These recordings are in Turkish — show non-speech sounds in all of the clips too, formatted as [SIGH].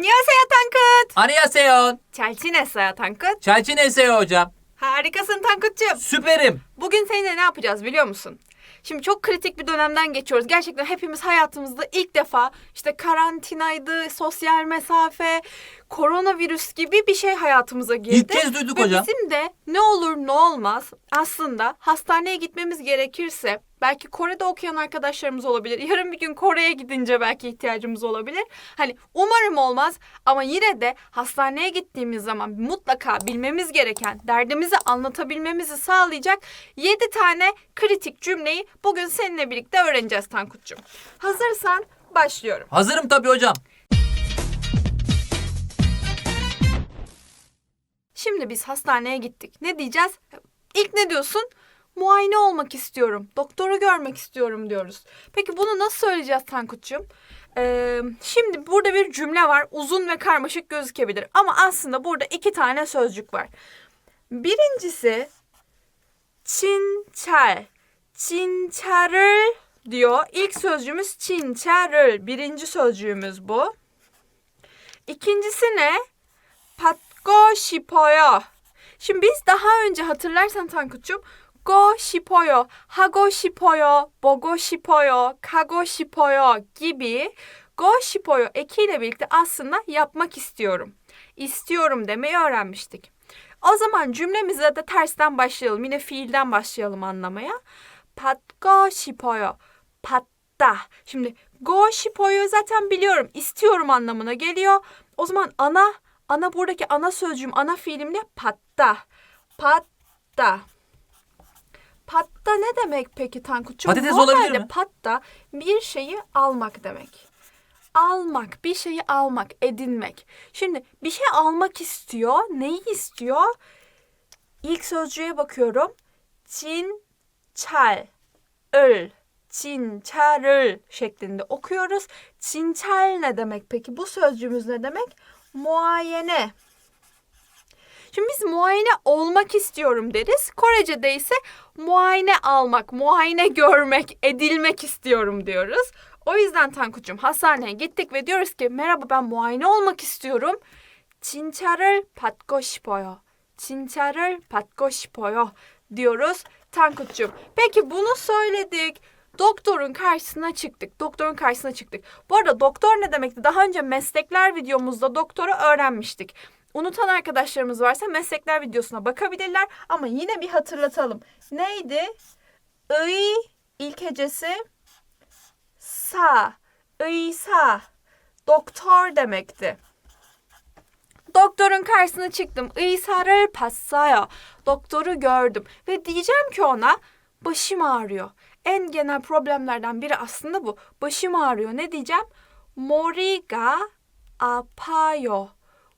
Annyeonghaseyo Tankut. Annyeonghaseyo. Çel çinesseyo Tankut. Çel çinesseyo hocam. Harikasın Tankut'cum. Süperim. Bugün seninle ne yapacağız biliyor musun? Şimdi çok kritik bir dönemden geçiyoruz. Gerçekten hepimiz hayatımızda ilk defa işte karantinaydı, sosyal mesafe, koronavirüs gibi bir şey hayatımıza girdi. İlk kez duyduk Ve hocam. bizim de ne olur ne olmaz aslında hastaneye gitmemiz gerekirse belki Kore'de okuyan arkadaşlarımız olabilir. [LAUGHS] Yarın bir gün Kore'ye gidince belki ihtiyacımız olabilir. Hani umarım olmaz ama yine de hastaneye gittiğimiz zaman mutlaka bilmemiz gereken, derdimizi anlatabilmemizi sağlayacak 7 tane kritik cümleyi bugün seninle birlikte öğreneceğiz Tankut'cum. Hazırsan başlıyorum. Hazırım tabii hocam. Şimdi biz hastaneye gittik. Ne diyeceğiz? İlk ne diyorsun? Muayene olmak istiyorum. Doktoru görmek istiyorum diyoruz. Peki bunu nasıl söyleyeceğiz Tankut'cum? Ee, şimdi burada bir cümle var. Uzun ve karmaşık gözükebilir. Ama aslında burada iki tane sözcük var. Birincisi çinçer. Çinçeril diyor. İlk sözcüğümüz çinçeril. Birinci sözcüğümüz bu. İkincisi ne? Pat 고 싶어요. Şimdi biz daha önce hatırlarsan Tankut'cum go 싶어요, 하고 싶어요, 보고 싶어요, 가고 싶어요 gibi go 싶어요 ekiyle birlikte aslında yapmak istiyorum, istiyorum demeyi öğrenmiştik. O zaman cümlemize de tersten başlayalım. Yine fiilden başlayalım anlamaya. 받고 싶어요. 받다. Şimdi go 싶어요 zaten biliyorum. istiyorum anlamına geliyor. O zaman ana Ana buradaki ana sözcüğüm, ana fiilim ne? Patta. Patta. Patta ne demek peki Tankut'cum? Patates olabilir mi? Patta bir şeyi almak demek. Almak, bir şeyi almak, edinmek. Şimdi bir şey almak istiyor. Neyi istiyor? İlk sözcüğe bakıyorum. Cin, çal, öl. Çinçarıl şeklinde okuyoruz. Çinçal ne demek peki? Bu sözcüğümüz ne demek? Muayene. Şimdi biz muayene olmak istiyorum deriz. Korece'de ise muayene almak, muayene görmek, edilmek istiyorum diyoruz. O yüzden Tankucuğum hastaneye gittik ve diyoruz ki merhaba ben muayene olmak istiyorum. 진찰을 받고 싶어요. 진찰을 받고 싶어요 diyoruz Tankut'cum. Peki bunu söyledik. Doktorun karşısına çıktık. Doktorun karşısına çıktık. Bu arada doktor ne demekti? Daha önce meslekler videomuzda doktoru öğrenmiştik. Unutan arkadaşlarımız varsa meslekler videosuna bakabilirler ama yine bir hatırlatalım. Neydi? I ilk hecesi sa. İsa doktor demekti. Doktorun karşısına çıktım. İsa'rı passaya. Doktoru gördüm ve diyeceğim ki ona başım ağrıyor. En genel problemlerden biri aslında bu. Başım ağrıyor. Ne diyeceğim? Moriga apayo.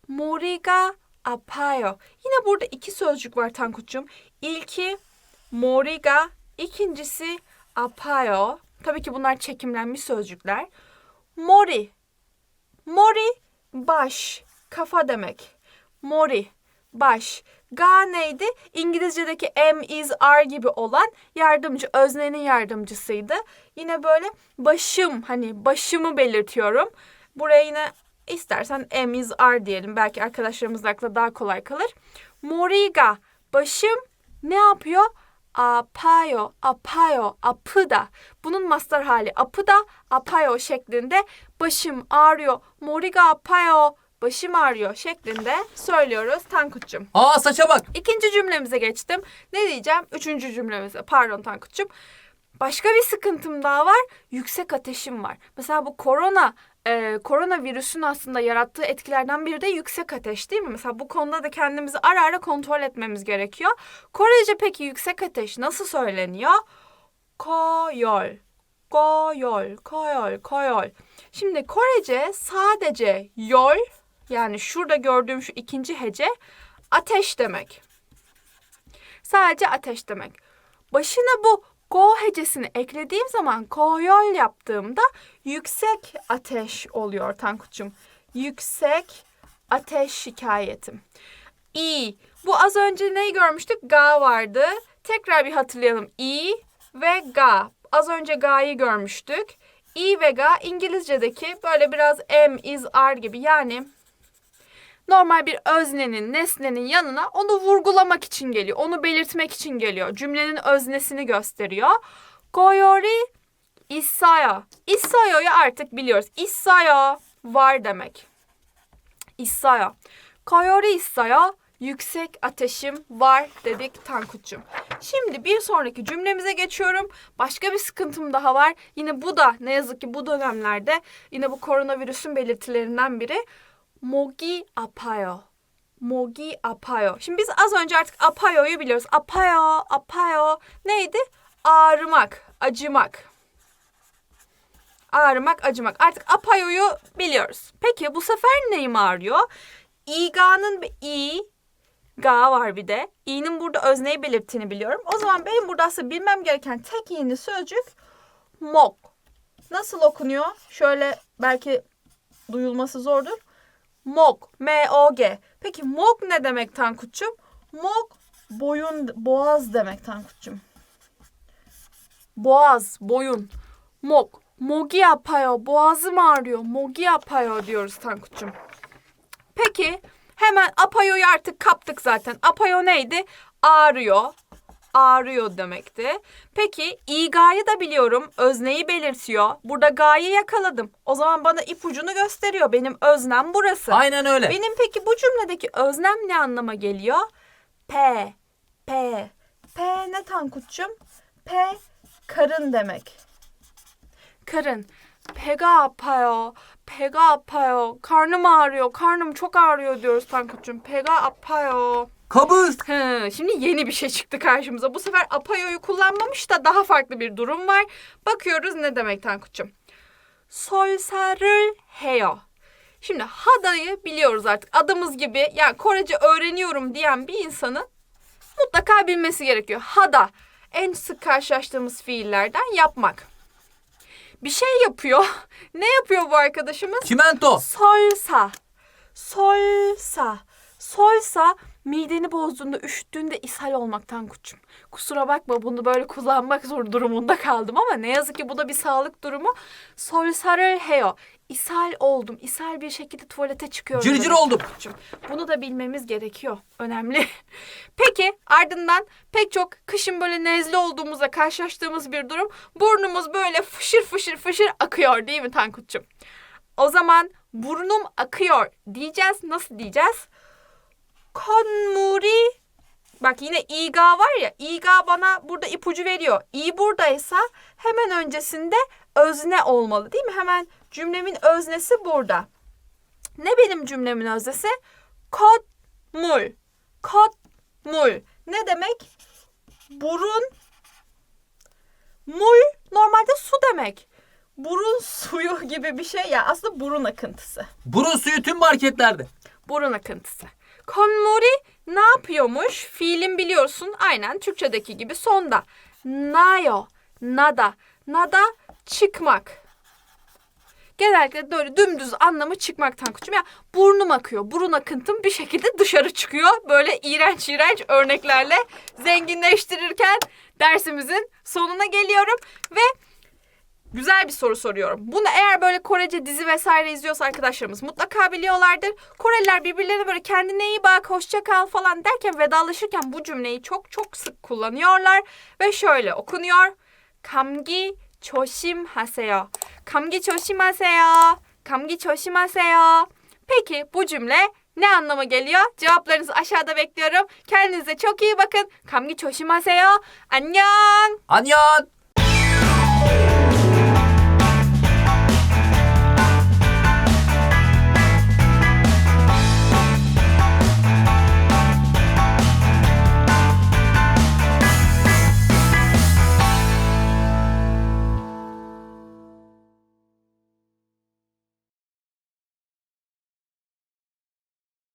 Moriga apayo. Yine burada iki sözcük var Tankut'cum. İlki moriga, ikincisi apayo. Tabii ki bunlar çekimlenmiş sözcükler. Mori. Mori baş, kafa demek. Mori baş. Ga neydi? İngilizce'deki am, is, are gibi olan yardımcı, öznenin yardımcısıydı. Yine böyle başım, hani başımı belirtiyorum. Buraya yine istersen am, is, are diyelim. Belki arkadaşlarımızın aklına daha kolay kalır. Moriga, başım ne yapıyor? apayo, apayo, apıda. Bunun mastar hali apıda, apayo şeklinde başım ağrıyor, moriga apayo, başım ağrıyor şeklinde söylüyoruz Tankut'cum. Aa saça bak. İkinci cümlemize geçtim. Ne diyeceğim? Üçüncü cümlemize. Pardon Tankut'cum. Başka bir sıkıntım daha var. Yüksek ateşim var. Mesela bu korona e, koronavirüsün aslında yarattığı etkilerden biri de yüksek ateş değil mi? Mesela bu konuda da kendimizi ara ara kontrol etmemiz gerekiyor. Korece peki yüksek ateş nasıl söyleniyor? Koyol, koyol, koyol, koyol. Şimdi Korece sadece yol yani şurada gördüğüm şu ikinci hece ateş demek. Sadece ateş demek. Başına bu go hecesini eklediğim zaman koyol yaptığımda yüksek ateş oluyor Tankut'cum. Yüksek ateş şikayetim. İ. Bu az önce neyi görmüştük? Ga vardı. Tekrar bir hatırlayalım. İ ve ga. Az önce ga'yı görmüştük. i ve ga İngilizce'deki böyle biraz am, is, are gibi yani normal bir öznenin, nesnenin yanına onu vurgulamak için geliyor. Onu belirtmek için geliyor. Cümlenin öznesini gösteriyor. Koyori issayo. Issayo'yu artık biliyoruz. Issayo var demek. Issayo. Koyori issayo. Yüksek ateşim var dedik Tankut'cum. Şimdi bir sonraki cümlemize geçiyorum. Başka bir sıkıntım daha var. Yine bu da ne yazık ki bu dönemlerde yine bu koronavirüsün belirtilerinden biri. Mogi apayo. Mogi apayo. Şimdi biz az önce artık apayo'yu biliyoruz. Apayo, apayo neydi? Ağrımak, acımak. Ağrımak, acımak. Artık apayo'yu biliyoruz. Peki bu sefer neyim ağrıyor? İga'nın i, ga var bir de. İ'nin burada özneyi belirttiğini biliyorum. O zaman benim burada aslında bilmem gereken tek yeni sözcük mok. Nasıl okunuyor? Şöyle belki duyulması zordur. Mok. M-O-G. Peki mok ne demek Tankut'cum? Mok boyun, boğaz demek Tankut'cum. Boğaz, boyun. Mok. Mogi yapıyor. Boğazım ağrıyor. Mogi yapıyor diyoruz Tankut'cum. Peki hemen apayo'yu artık kaptık zaten. Apayo neydi? Ağrıyor ağrıyor demekti. Peki igayı da biliyorum. Özneyi belirtiyor. Burada gayı yakaladım. O zaman bana ipucunu gösteriyor. Benim öznem burası. Aynen öyle. Benim peki bu cümledeki öznem ne anlama geliyor? P. P. P ne Tankut'cum? P karın demek. Karın. Pega apayo. Pega apayo. Karnım ağrıyor. Karnım çok ağrıyor diyoruz Tankut'cum. Pega apayo. Kabız. Hı, şimdi yeni bir şey çıktı karşımıza. Bu sefer Apayo'yu kullanmamış da daha farklı bir durum var. Bakıyoruz ne demek Tankuç'um. Solsarıl heyo. Şimdi Hada'yı biliyoruz artık. Adımız gibi yani Korece öğreniyorum diyen bir insanın mutlaka bilmesi gerekiyor. Hada en sık karşılaştığımız fiillerden yapmak. Bir şey yapıyor. [LAUGHS] ne yapıyor bu arkadaşımız? Çimento. Solsa. Solsa. Solsa mideni bozduğunda, üşüttüğünde ishal olmaktan koçum. Kusura bakma bunu böyle kullanmak zor durumunda kaldım ama ne yazık ki bu da bir sağlık durumu. Solsarer heo. İshal oldum. İshal bir şekilde tuvalete çıkıyorum. Cırcır oldum. Koçum. Bunu da bilmemiz gerekiyor. Önemli. [LAUGHS] Peki ardından pek çok kışın böyle nezle olduğumuzda karşılaştığımız bir durum. Burnumuz böyle fışır fışır fışır akıyor değil mi Tankut'cum? O zaman burnum akıyor diyeceğiz. Nasıl diyeceğiz? Konmuri Bak yine iga var ya. iga bana burada ipucu veriyor. i buradaysa hemen öncesinde özne olmalı değil mi? Hemen cümlemin öznesi burada. Ne benim cümlemin öznesi? Kotmul. Kotmul. Ne demek? Burun. Mul normalde su demek. Burun [LAUGHS] suyu gibi bir şey ya. Aslında burun akıntısı. Burun suyu tüm marketlerde. Burun akıntısı. Konmuri ne yapıyormuş? Fiilin biliyorsun aynen Türkçedeki gibi sonda. Nayo, nada. Nada çıkmak. Genellikle böyle dümdüz anlamı çıkmaktan kuçum. Ya burnum akıyor. Burun akıntım bir şekilde dışarı çıkıyor. Böyle iğrenç iğrenç örneklerle zenginleştirirken dersimizin sonuna geliyorum. Ve Güzel bir soru soruyorum. Bunu eğer böyle Korece dizi vesaire izliyorsa arkadaşlarımız mutlaka biliyorlardır. Koreliler birbirlerine böyle kendine iyi bak, hoşça kal falan derken vedalaşırken bu cümleyi çok çok sık kullanıyorlar ve şöyle okunuyor. Kamgi çoşim haseyo. Kamgi çoşim haseyo. Kamgi çoşim haseyo. Peki bu cümle ne anlama geliyor? Cevaplarınızı aşağıda bekliyorum. Kendinize çok iyi bakın. Kamgi çoşim haseyo. Annyeong. Annyeong.